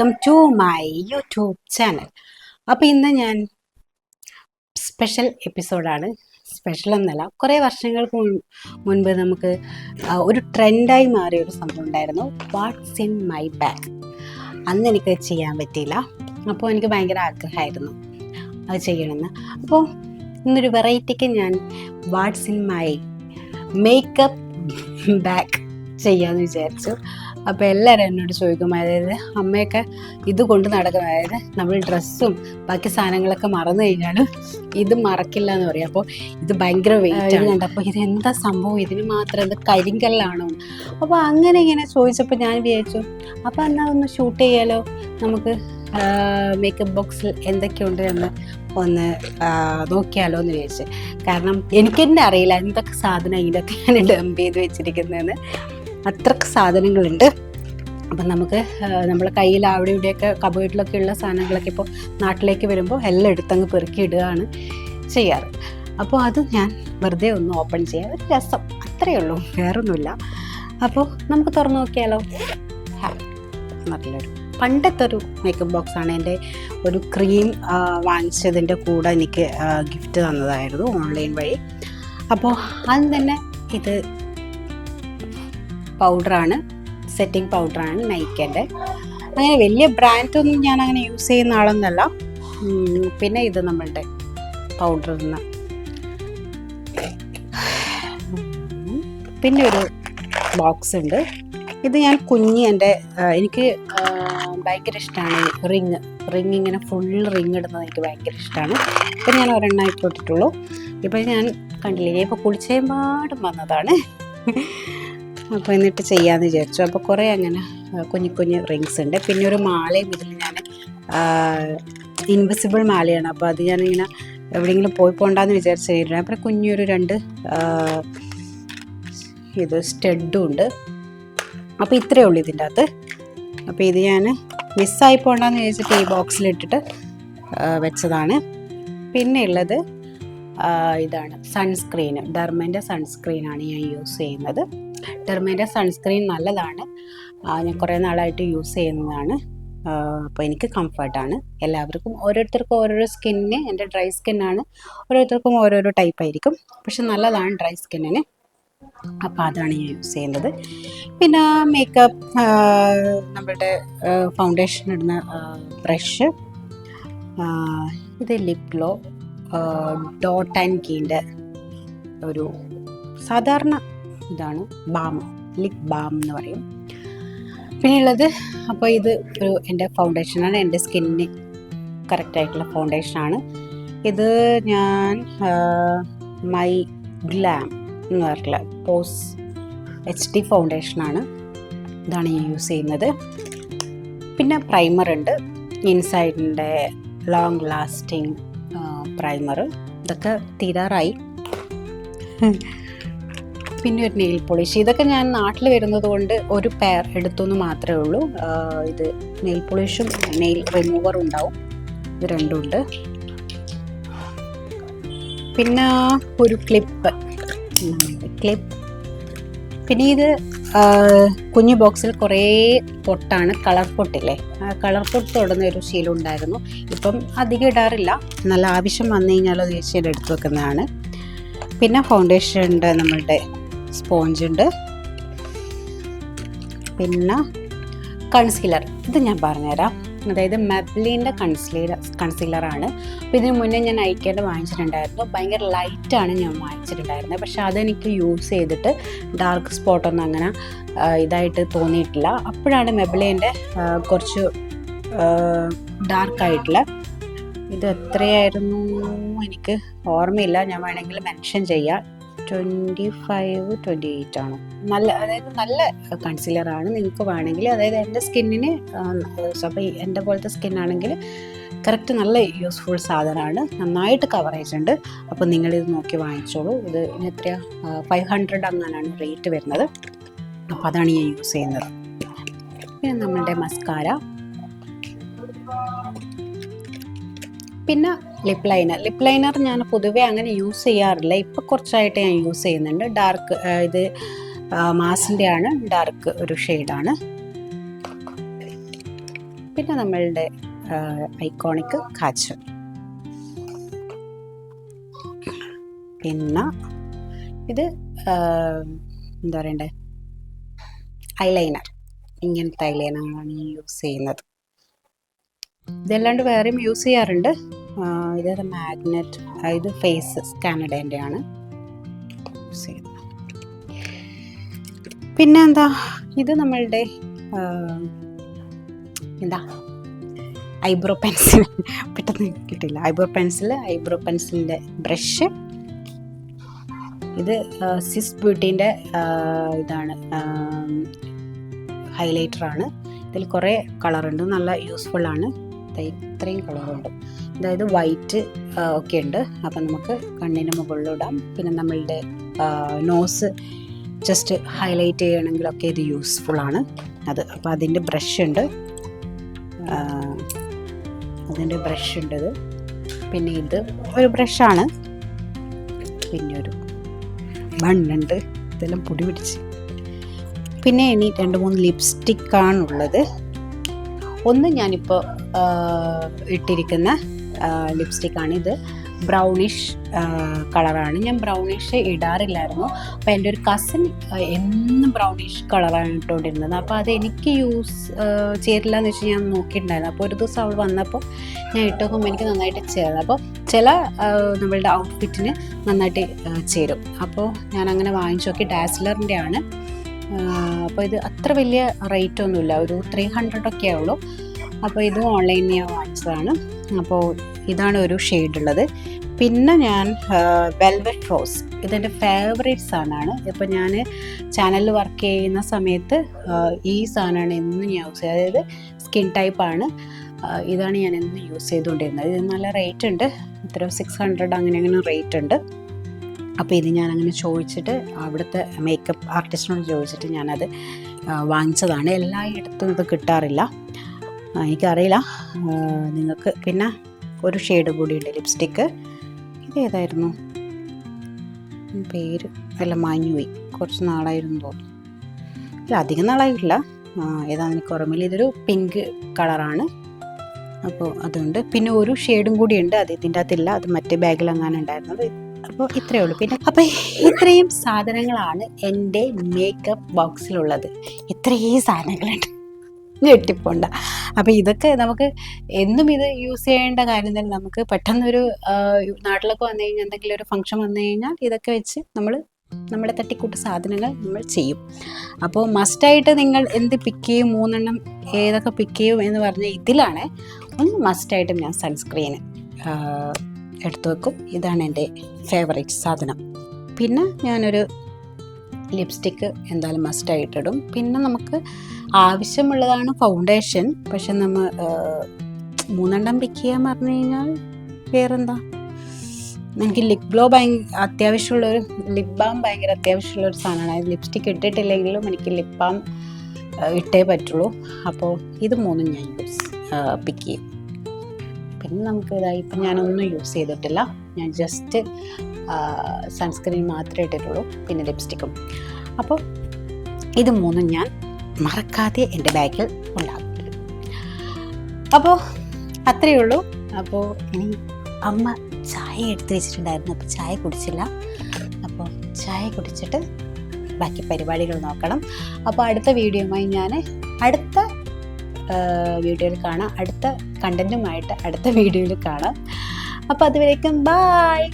Welcome to my YouTube channel അപ്പോൾ ഇന്ന് ഞാൻ സ്പെഷ്യൽ എപ്പിസോഡാണ് സ്പെഷ്യൽ എന്നല്ല കുറേ വർഷങ്ങൾക്ക് മുൻ- മുൻപ് നമുക്ക് ഒരു ട്രെൻഡായി മാറിയ ഒരു സംഭവം ഉണ്ടായിരുന്നു. വാട്ട്സ് ഇൻ മൈ ബാഗ് അന്ന് എനിക്ക് ചെയ്യാൻ പറ്റിയില്ല. അപ്പോൾ എനിക്ക് ഭയങ്കര ആഗ്രഹമായിരുന്നു അത് ചെയ്യണമെന്ന്. അപ്പോൾ ഇന്നൊരു വെറൈറ്റിക്ക് ഞാൻ what's in my makeup bag ചെയ്യാമെന്ന് വിചാരിച്ചു. അപ്പോൾ എല്ലാവരും എന്നോട് ചോദിക്കും അതായത് അമ്മയൊക്കെ ഇത് കൊണ്ട് നടക്കും അതായത് നമ്മൾ ഡ്രസ്സും ബാക്കി സാധനങ്ങളൊക്കെ മറന്നു കഴിഞ്ഞാലും ഇത് മറക്കില്ല എന്ന് പറയും. അപ്പോൾ ഇത് ഭയങ്കര വെയിറ്റ് ആണ്. അപ്പോൾ ഇത് എന്താ സംഭവം? ഇതിന് മാത്രം ഇത് കരിങ്കല്ലാണോ? അപ്പോൾ അങ്ങനെ ഇങ്ങനെ ചോദിച്ചപ്പോൾ ഞാൻ വിചാരിച്ചു അപ്പോൾ എന്നാൽ ഒന്ന് ഷൂട്ട് ചെയ്യാലോ? നമുക്ക് മേക്കപ്പ് ബോക്സിൽ എന്തൊക്കെയുണ്ട് എന്ന് ഒന്ന് നോക്കിയാലോ എന്ന് ചോദിച്ചു കാരണം എനിക്കെന്നെ അറിയില്ല എന്തൊക്കെ സാധനം ഇതിനകത്ത് ഞാൻ ഡംപ് ചെയ്ത് വെച്ചിരിക്കുന്നതെന്ന്. അത്രയ്ക്ക് സാധനങ്ങളുണ്ട്. അപ്പം നമുക്ക് നമ്മൾ കയ്യിൽ അവിടെ ഇവിടെയൊക്കെ കബേർഡിലൊക്കെ ഉള്ള സാധനങ്ങളൊക്കെ ഇപ്പോൾ നാട്ടിലേക്ക് വരുമ്പോൾ എല്ലാം എടുത്തങ്ങ് പെറുക്കി ഇടുകയാണ് ചെയ്യാറ്. അപ്പോൾ അത് ഞാൻ വെറുതെ ഒന്ന് ഓപ്പൺ ചെയ്യാം. ഒരു രസം. അത്രയേ ഉള്ളൂ. വേറൊന്നുമില്ല. അപ്പോൾ നമുക്ക് തുറന്നു നോക്കിയാലോ? നല്ലൊരു. പണ്ടത്തെ ഒരു മേക്കപ്പ് ബോക്സാണ് എന്റെ ഒരു ക്രീം വാങ്ങിച്ചതിന്റെ കൂടെ എനിക്ക് ഗിഫ്റ്റ് തന്നതായിരുന്നു ഓൺലൈൻ വഴി. അപ്പോൾ അത് തന്നെ ഇത് പൗഡറാണ് സെറ്റിംഗ് പൗഡറാണ് നൈക്കന്റെ അങ്ങനെ വലിയ ബ്രാൻഡൊന്നും ഞാൻ അങ്ങനെ യൂസ് ചെയ്യുന്ന ആളൊന്നല്ല. പിന്നെ ഇത് നമ്മളുടെ പൗഡർ നിന്ന്. പിന്നെ ഒരു ബോക്സ് ഉണ്ട് ഇത് ഞാൻ കുഞ്ഞി എന്റെ എനിക്ക് ഭയങ്കര ഇഷ്ടമാണ് റിങ്. റിങ് ഇങ്ങനെ ഫുൾ റിങ് ഇടുന്നത് എനിക്ക് ഭയങ്കര ഇഷ്ടമാണ് ഇപ്പം ഞാൻ ഒരെണ്ണം ഇട്ടിട്ടുള്ളൂ ഇപ്പം ഞാൻ കണ്ടില്ലേ ഇപ്പോൾ കുളിച്ചേമ്പാടും വന്നതാണ്. അപ്പോൾ എന്നിട്ട് ചെയ്യാമെന്ന് വിചാരിച്ചു. അപ്പോൾ കുറേ അങ്ങനെ കുഞ്ഞു കുഞ്ഞു റിങ്സ് ഉണ്ട്. പിന്നെ ഒരു മാലയും ഇതിൽ ഞാൻ ഇൻവിസിബിൾ മാലയാണ്. അപ്പോൾ അത് ഞാനിങ്ങനെ എവിടെയെങ്കിലും പോയി പോകണ്ടെന്ന് വിചാരിച്ച് കഴിഞ്ഞു അപ്പോൾ കുഞ്ഞൊരു രണ്ട് ഇത് സ്റ്റഡും ഉണ്ട്. അപ്പോൾ ഇത്രയേ ഉള്ളൂ ഇതിന്റെ അകത്ത്. അപ്പോൾ ഇത് ഞാൻ മിസ്സായി പോകണ്ടെന്ന് വിചാരിച്ചിട്ട് ഈ ബോക്സിലിട്ടിട്ട് വെച്ചതാണ്. പിന്നെ ഉള്ളത് ഇതാണ് സൺസ്ക്രീൻ ഡെർമന്റെ സൺസ്ക്രീനാണ് ഞാൻ യൂസ് ചെയ്യുന്നത്. ഡെർമന്റെ സൺസ്ക്രീൻ നല്ലതാണ്. ഞാൻ കുറേ നാളായിട്ട് യൂസ് ചെയ്യുന്നതാണ്. അപ്പോൾ എനിക്ക് കംഫർട്ടാണ് എല്ലാവർക്കും ഓരോരുത്തർക്കും ഓരോരോ സ്കിന്നിന് എന്റെ ഡ്രൈ സ്കിന്നാണ് ഓരോരുത്തർക്കും ഓരോരോ ടൈപ്പ് ആയിരിക്കും. പക്ഷെ നല്ലതാണ് ഡ്രൈ സ്കിന്നിന് അപ്പോൾ അതാണ് ഞാൻ യൂസ് ചെയ്യുന്നത്. പിന്നെ മേക്കപ്പ് നമ്മുടെ ഫൗണ്ടേഷൻ ഇടുന്ന ബ്രഷ് ഇത് ലിപ് ഗ്ലോ ഡോട്ട് ആൻഡ് കീന്റെ ഒരു സാധാരണ ഇതാണ് ബാം ലിപ് ബാം എന്ന് പറയും. പിന്നെ ഉള്ളത് അപ്പോൾ ഇത് ഒരു എന്റെ ഫൗണ്ടേഷനാണ് എന്റെ സ്കിന്നിന് കറക്റ്റായിട്ടുള്ള ഫൗണ്ടേഷനാണ്. ഇത് ഞാൻ മൈ ഗ്ലാം എന്ന് പറഞ്ഞിട്ടുള്ള പോസ് എച്ച് ഡി ഫൗണ്ടേഷനാണ് ഇതാണ് ഞാൻ യൂസ് ചെയ്യുന്നത്. പിന്നെ പ്രൈമർ ഉണ്ട് ഇൻസൈഡിന്റെ ലോങ് ലാസ്റ്റിംഗ് പ്രൈമർ. ഇതൊക്കെ തീരാറായി. പിന്നെ ഒരു നെയിൽ പോളിഷ് ഇതൊക്കെ ഞാൻ നാട്ടിൽ വരുന്നത് കൊണ്ട് ഒരു പെയർ എടുത്തെന്ന് മാത്രമേ ഉള്ളൂ. ഇത് നെയിൽ പോളിഷും നെയിൽ റിമൂവറും ഉണ്ടാവും. ഇത് രണ്ടും ഉണ്ട്. പിന്നെ ഒരു ക്ലിപ്പ് ക്ലിപ്പ് പിന്നെ ഇത് കുഞ്ഞു ബോക്സിൽ കുറേ പൊട്ടാണ്. കളർ പൊട്ടില്ലേ കളർ പൊട്ട് തൊടുന്ന ഒരു ശീലം ഉണ്ടായിരുന്നു. ഇപ്പം അധികം ഇടാറില്ല. നല്ല ആവശ്യം വന്നു കഴിഞ്ഞാൽ അത് ചേച്ചിയുടെ എടുത്ത് വെക്കുന്നതാണ്. പിന്നെ ഫൗണ്ടേഷൻ ഉണ്ട് നമ്മളുടെ സ്പോഞ്ച് ഉണ്ട്. പിന്നെ കൺസീലർ ഇത് ഞാൻ പറഞ്ഞുതരാം. അതായത് മെബ്ലിന്റെ കൺസീലർ കൺസീലറാണ് അപ്പോൾ ഇതിന് മുന്നേ ഞാൻ ഐക്കേന്റെ വാങ്ങിച്ചിട്ടുണ്ടായിരുന്നു. ഭയങ്കര ലൈറ്റാണ് ഞാൻ വാങ്ങിച്ചിട്ടുണ്ടായിരുന്നത്. പക്ഷെ അതെനിക്ക് യൂസ് ചെയ്തിട്ട് ഡാർക്ക് സ്പോട്ടൊന്നും അങ്ങനെ ഇതായിട്ട് തോന്നിയിട്ടില്ല. അപ്പോഴാണ് മെബ്ലിന്റെ കുറച്ച് ഡാർക്കായിട്ടുള്ള ഇത് എത്രയായിരുന്നു? എനിക്ക് ഓർമ്മയില്ല. ഞാൻ വേണമെങ്കിൽ മെൻഷൻ ചെയ്യാം. ട്വന്റി ഫൈവ് ട്വന്റി എയ്റ്റ് ആണോ? നല്ല അതായത് നല്ല കൺസീലറാണ് നിങ്ങൾക്ക് വേണമെങ്കിൽ. അതായത് എന്റെ സ്കിന്നിന് അപ്പോൾ എന്റെ പോലത്തെ സ്കിന്നാണെങ്കിൽ കറക്റ്റ് നല്ല യൂസ്ഫുൾ സാധനമാണ്. നന്നായിട്ട് കവറേജ് ഉണ്ട് അപ്പോൾ നിങ്ങളിത് നോക്കി വാങ്ങിച്ചോളൂ. ഇത് എത്ര ഫൈവ് ഹൺഡ്രഡ് അങ്ങനെയാണ് റേറ്റ് വരുന്നത്. അപ്പോൾ അതാണ് ഞാൻ യൂസ് ചെയ്യുന്നത്. പിന്നെ നമ്മളുടെ മസ്കാര പിന്നെ ലിപ് ലൈനർ ലിപ് ലൈനർ ഞാൻ പൊതുവെ അങ്ങനെ യൂസ് ചെയ്യാറില്ല. ഇപ്പോൾ കുറച്ചായിട്ട് ഞാൻ യൂസ് ചെയ്യുന്നുണ്ട്. ഡാർക്ക് ഇത് മാസിന്റെ ആണ് ഡാർക്ക് ഒരു ഷെയ്ഡാണ് പിന്നെ നമ്മളുടെ ഐക്കോണിക് കാച്ച് പിന്നെ ഇത് എന്താ പറയണ്ടേ? ഐലൈനർ ഇങ്ങനത്തെ ഐലൈനറാണ് യൂസ് ചെയ്യുന്നത്. ഇതല്ലാണ്ട് വേറെയും യൂസ് ചെയ്യാറുണ്ട്. ഇത് മാഗ്നറ്റ് ഇത് ഫേസ് സ്കാനഡേന്റെ ആണ് പിന്നെ എന്താ ഇത് നമ്മളുടെ എന്താ? ഐബ്രോ പെൻസിൽ പെട്ടെന്ന് കിട്ടില്ല. ഐബ്രോ പെൻസിൽ ഐബ്രോ പെൻസിലിന്റെ ബ്രഷ് ഇത് സിസ് ബ്യൂട്ടീന്റെ ഇതാണ് ഹൈലൈറ്റർ ആണ്. ഇതിൽ കുറേ കളറുണ്ട് നല്ല ദേ ഇത്രയും കളറുണ്ട്. അതായത് വൈറ്റ് ഒക്കെ ഉണ്ട് അപ്പം നമുക്ക് കണ്ണിന് മുകളിലിടാം പിന്നെ നമ്മളുടെ നോസ് ജസ്റ്റ് ഹൈലൈറ്റ് ചെയ്യണമെങ്കിലൊക്കെ ഇത് യൂസ്ഫുൾ ആണ്. അത് അപ്പോൾ അതിന്റെ ബ്രഷ് ഉണ്ട്. അതിന്റെ ബ്രഷ് ഉണ്ട് ഇത്. പിന്നെ ഇത് ഒരു ബ്രഷാണ് പിന്നെ ഒരു മണ്ണുണ്ട് ഇതെല്ലാം പൊടി പിടിച്ച്. പിന്നെ ഇനി രണ്ട് മൂന്ന് ലിപ്സ്റ്റിക്കാണുള്ളത് ഒന്ന് ഞാനിപ്പോൾ ഇട്ടിരിക്കുന്ന ലിപ്സ്റ്റിക്കാണ് ഇത്. ബ്രൗണിഷ് കളറാണ് ഞാൻ ബ്രൗണിഷ് ഇടാറില്ലായിരുന്നു. അപ്പോൾ എന്റെ ഒരു കസിൻ എന്നും ബ്രൗണിഷ് കളറാണ് ഇട്ടുകൊണ്ടിരുന്നത് അപ്പോൾ അത് എനിക്ക് യൂസ് ചേരില്ല എന്ന് വെച്ച് ഞാൻ നോക്കിയിട്ടുണ്ടായിരുന്നു. അപ്പോൾ ഒരു ദിവസം അവൾ വന്നപ്പോൾ ഞാൻ ഇട്ട് നോക്കുമ്പോൾ എനിക്ക് നന്നായിട്ട് ചേർന്നു. അപ്പോൾ ചില നമ്മളുടെ ഔട്ട്ഫിറ്റിന് നന്നായിട്ട് ചേരും. അപ്പോൾ ഞാൻ അങ്ങനെ വാങ്ങിച്ചു നോക്കി. ഡാസ്ലറിന്റെ ആണ് അപ്പോൾ ഇത് അത്ര വലിയ റേറ്റ് ഒന്നുമില്ല. ഒരു ത്രീ ഹൺഡ്രഡ് ഒക്കെ ആവുള്ളൂ. അപ്പോൾ ഇതും ഓൺലൈനിൽ ഞാൻ വാങ്ങിച്ചതാണ്. അപ്പോൾ ഇതാണ് ഒരു ഷെയ്ഡ് ഉള്ളത്. പിന്നെ ഞാൻ വെൽവെറ്റ് റോസ് ഇതെന്റെ ഫേവറേറ്റ് സാധനമാണ്. ഇപ്പോൾ ഞാൻ ചാനലിൽ വർക്ക് ചെയ്യുന്ന സമയത്ത് ഈ സാധനമാണ് എന്നും ഞാൻ യൂസ് ചെയ്യുന്നത്. അതായത് സ്കിൻ ടൈപ്പാണ് ഇതാണ് ഞാൻ എന്നും യൂസ് ചെയ്തുകൊണ്ടിരുന്നത്. ഇത് നല്ല റേറ്റ് ഉണ്ട്. ഇത്ര സിക്സ് ഹൺഡ്രഡ് അങ്ങനെ അങ്ങനെ റേറ്റ് ഉണ്ട്. അപ്പോൾ ഇത് ഞാനങ്ങനെ അങ്ങനെ ചോദിച്ചിട്ട് അവിടുത്തെ മേക്കപ്പ് ആർട്ടിസ്റ്റിനോട് ചോദിച്ചിട്ട് ഞാനത് വാങ്ങിച്ചതാണ്. എല്ലായിടത്തും ഇത് കിട്ടാറില്ല. എനിക്കറിയില്ല. നിങ്ങൾക്ക് പിന്നെ ഒരു ഷെയ്ഡ് കൂടിയുണ്ട് ലിപ്സ്റ്റിക്ക് ഇതേതായിരുന്നു പേര് എല്ലാം മാഞ്ഞുപോയി. കുറച്ച് നാളായിരുന്നു തോന്നുന്നു. ഇല്ല അധികം നാളായിട്ടില്ല. ആ, ഏതാണെന്ന് എനിക്ക് ഓർമ്മയില്ല. ഇതൊരു പിങ്ക് കളറാണ് അപ്പോൾ അതുകൊണ്ട് പിന്നെ ഒരു ഷെയ്ഡും കൂടി ഉണ്ട്. അത് ഇതിന്റെ അകത്തില്ല. അത് മറ്റേ ബാഗിലെങ്ങാനും ഉണ്ടായിരുന്നത് അപ്പോൾ ഇത്രയേ ഉള്ളൂ. പിന്നെ അപ്പോൾ ഇത്രയും സാധനങ്ങളാണ് എന്റെ മേക്കപ്പ് ബോക്സിലുള്ളത് ഇത്രയും സാധനങ്ങളുണ്ട്. ഞെട്ടിപ്പോണ്ട. അപ്പോൾ ഇതൊക്കെ നമുക്ക് എന്നും ഇത് യൂസ് ചെയ്യേണ്ട കാര്യം തന്നെ നമുക്ക് പെട്ടെന്നൊരു നാട്ടിലൊക്കെ വന്നു കഴിഞ്ഞാൽ എന്തെങ്കിലും ഒരു ഫംഗ്ഷൻ വന്നു കഴിഞ്ഞാൽ ഇതൊക്കെ വെച്ച് നമ്മൾ നമ്മുടെ തട്ടിക്കൂട്ട് സാധനങ്ങൾ നമ്മൾ ചെയ്യും. അപ്പോൾ മസ്റ്റായിട്ട് നിങ്ങൾ എന്ത് പിക്ക് ചെയ്യും? മൂന്നെണ്ണം ഏതൊക്കെ പിക്ക് ചെയ്യും എന്ന് പറഞ്ഞാൽ ഇതിലാണ് ഒന്ന് മസ്റ്റായിട്ടും ഞാൻ സൺസ്ക്രീന് എടുത്തു വെക്കും. ഇതാണ് എന്റെ ഫേവറേറ്റ് സാധനം. പിന്നെ ഞാനൊരു ലിപ്സ്റ്റിക്ക് എന്തായാലും മസ്റ്റായിട്ടിടും പിന്നെ നമുക്ക് ആവശ്യമുള്ളതാണ് ഫൗണ്ടേഷൻ പക്ഷെ നമ്മൾ മൂന്നെണ്ണം പിക്ക് ചെയ്യാൻ പറഞ്ഞു കഴിഞ്ഞാൽ വേറെന്താ? എനിക്ക് ലിപ് ഗ്ലോ ഭയങ്കര അത്യാവശ്യമുള്ളൊരു ലിപ് ബാം ഭയങ്കര അത്യാവശ്യമുള്ളൊരു സാധനമാണ്. ലിപ്സ്റ്റിക്ക് ഇട്ടിട്ടില്ലെങ്കിലും എനിക്ക് ലിപ് ബാം ഇട്ടേ പറ്റുള്ളൂ. അപ്പോൾ ഇത് മൂന്നും ഞാൻ യൂസ് പിക്ക് ചെയ്യും. പിന്നെ നമുക്ക് ഇതായി ഇപ്പം ഞാനൊന്നും യൂസ് ചെയ്തിട്ടില്ല. ഞാൻ ജസ്റ്റ് സൺസ്ക്രീൻ മാത്രമേ ഇട്ടിട്ടുള്ളൂ പിന്നെ ലിപ്സ്റ്റിക്കും അപ്പോൾ ഇത് മൂന്നും ഞാൻ മറക്കാതെ എന്റെ ബാഗിൽ ഉണ്ടാകും അപ്പോൾ അത്രയേ ഉള്ളൂ. അപ്പോൾ ഇനി അമ്മ ചായ എടുത്ത് വെച്ചിട്ടുണ്ടായിരുന്നു. അപ്പോൾ ചായ കുടിച്ചില്ല. അപ്പോൾ ചായ കുടിച്ചിട്ട് ബാക്കി പരിപാടികൾ നോക്കണം. അപ്പോൾ അടുത്ത വീഡിയോയുമായി ഞാൻ അടുത്ത വീഡിയോയിൽ കാണാം. അടുത്ത കണ്ടന്റുമായിട്ട് അടുത്ത വീഡിയോയിൽ കാണാം. അപ്പോൾ അതുവരേക്കും ബായ്